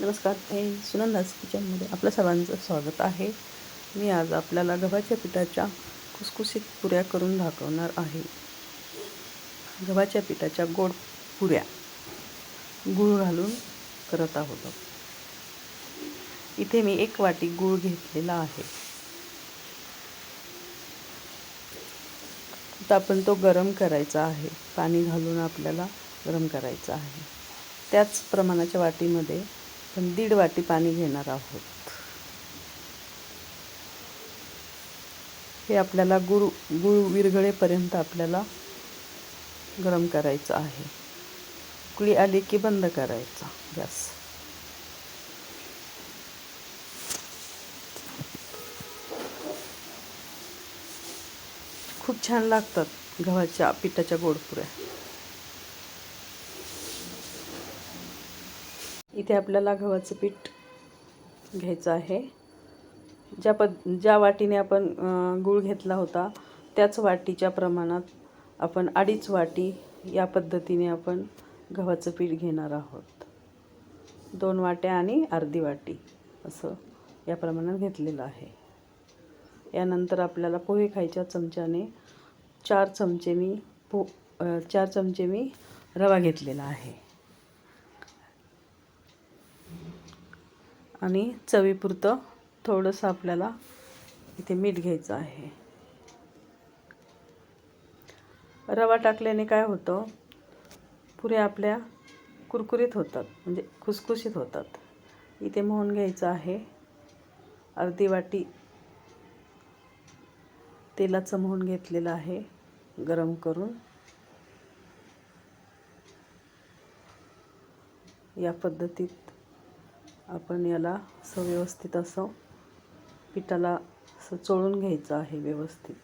नमस्कार हे सुनंदास किचनमध्ये आपल्या सर्वांचं स्वागत आहे. मी आज आपल्याला गव्हाच्या पिठाच्या खुसखुशीत पुऱ्या करून दाखवणार आहे. गव्हाच्या पिठाच्या गोड पुऱ्या गूळ घालून करत आहोत. इथे मी एक वाटी गूळ घेतलेला आहे. तर आपण तो गरम करायचा आहे. पाणी घालून आपल्याला गरम करायचा आहे. त्याच प्रमाणाच्या वाटीमध्ये आपण दीड वाटी पाणी घेणार आहोत. हे आपल्याला गुळ गुळ विरघळेपर्यंत आपल्याला गरम करायचं आहे. उकळी आली की बंद करायचा गॅस. खूप छान लागतात गव्हाच्या पिठाच्या गोडपुऱ्या. इथे आपल्याला गव्हाचं पीठ घ्यायचं आहे. ज्या पद ज्या वाटीने आपण गूळ घेतला होता त्याच वाटीच्या प्रमाणात आपण अडीच वाटी या पद्धतीने आपण गव्हाचं पीठ घेणार आहोत. दोन वाट्या आणि अर्धी वाटी असं या प्रमाणात घेतलेलं आहे. यानंतर आपल्याला पोहे खायच्या चमच्याने चार चमचे मी पो चार चमचे मी रवा घेतलेला आहे. आणि चवीपुरतं थोडंसं आपल्याला इथे मीठ घ्यायचं आहे. रवा टाकल्याने काय होतं? पुऱ्या आपल्या कुरकुरीत होतात म्हणजे खुसखुशीत होतात. इथे मोहन घ्यायचं आहे अर्धी वाटी तेलाचं मोहन घेतलेलं आहे गरम करून. या पद्धतीत आपण याला असं व्यवस्थित असं पिठाला असं चोळून घ्यायचं आहे व्यवस्थित.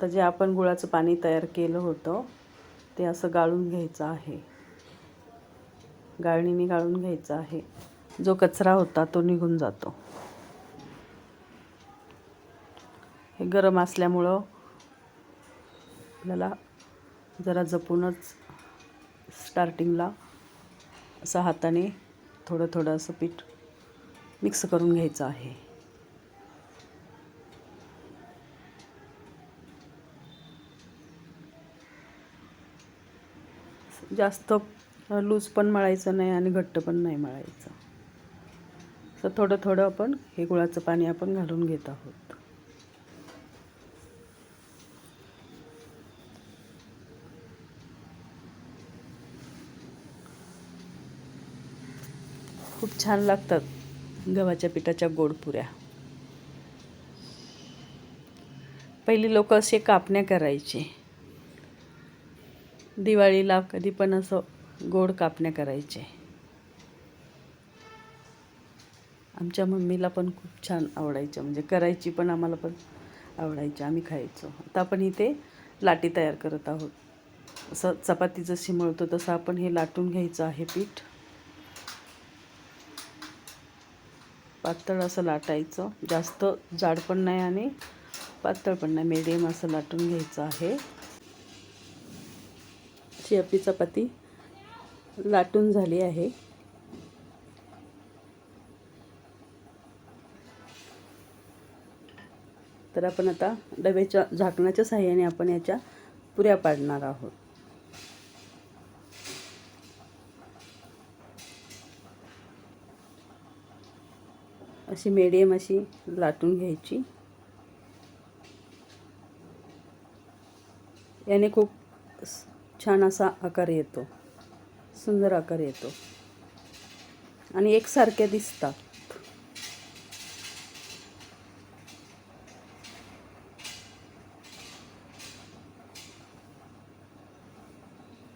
तर जे आपण गुळाचं पाणी तयार केलं होतं ते असं गाळून घ्यायचं आहे. गाळणीने गाळून घ्यायचं आहे. जो कचरा होता तो निघून जातो. हे गरम असल्यामुळं आपल्याला जरा जपूनच स्टार्टिंगला असं हाताने थोडं थोडं असं पीठ मिक्स करून घ्यायचं आहे. जास्त लूज पण मळायचं नाही आणि घट्ट पण नाही मळायचं. असं थोडं थोडं आपण हे गुळाचं पाणी आपण घालून घेत आहोत. खूप छान लागतात गव्हाच्या पिठाच्या गोड पुऱ्या. पहिली लोक असे कापण्या करायचे. दिवाळीला कधी पण असं गोड कापण्या करायचे. आमच्या मम्मीला पण खूप छान आवडायच्या म्हणजे करायची पण आम्हाला पण आवडायची आम्ही खायचो. आता आपण इथे लाटी तयार करत आहोत. असं चपाती जशी मळतो तसं आपण हे लाटून घ्यायचं आहे पीठ. पातळ असं लाटायचं. जास्त जाड पण नाही आणि पातळ पण नाही. मिडियम असं लाटून घ्यायचं आहे. अशी आपली चपाती लाटून झाली आहे. तर आपण आता डब्याच्या झाकणाच्या साह्याने आपण याच्या पुऱ्या पाडणार आहोत. अशी मीडियम अशी लाटून घ्यायची. याने खूप छान असा आकार येतो. सुंदर आकार येतो. आणि एकसारख्या दिसतात.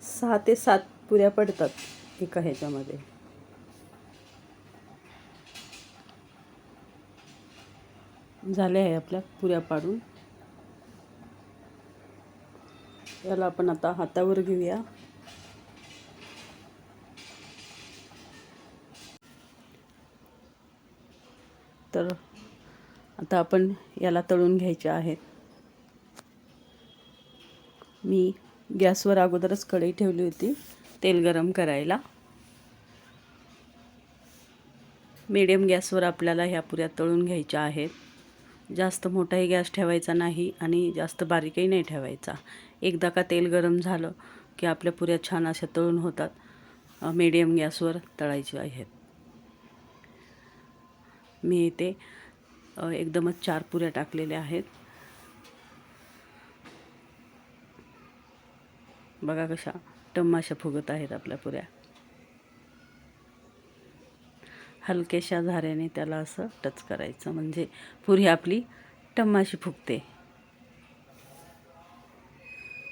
सहा ते सात पुऱ्या पडतात एका ह्याच्यामध्ये. झाले आहे आपल्या पुऱ्या पाडून. याला आपण आता हातावर घेऊया. तर आता आपण याला तळून घ्यायच्या आहेत. मी गॅसवर अगोदरच कढई ठेवली होती तेल गरम करायला. मीडियम गॅसवर आपल्याला ह्या पुऱ्या तळून घ्यायच्या आहेत. जास्त मोठाही गॅस ठेवायचा नाही आणि जास्त बारीकही नाही ठेवायचा. एकदा का तेल गरम झालं की आपल्या पुऱ्या छान अशा तळून होतात. मीडियम गॅसवर तळायचे आहेत. मी इथे एकदमच चार पुऱ्या टाकलेल्या आहेत. बघा कशा टम्माशा फुगत आहेत आपल्या पुऱ्या. हलक्याशा झाऱ्याने त्याला असं टच करायचं. म्हणजे पुरी आपली टम्माशी फुगते.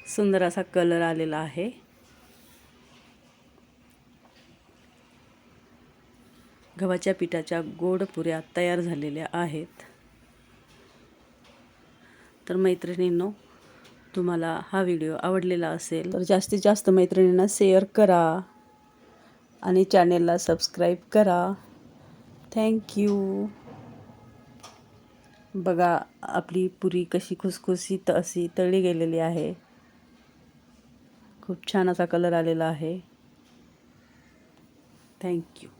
सुंदर असा कलर आलेला आहे. गव्हाच्या पिठाच्या गोड पुऱ्या तयार झालेल्या आहेत. तर मैत्रिणींनो तुम्हाला हा व्हिडिओ आवडलेला असेल तर जास्तीत जास्त मैत्रिणींना शेअर करा आणि चॅनेलला सबस्क्राईब करा. थँक्यू बघा आपली पुरी कशी खुसखुशीत अशी तळली गेलेली आहे. खूप छान असा कलर आलेला आहे. थँक्यू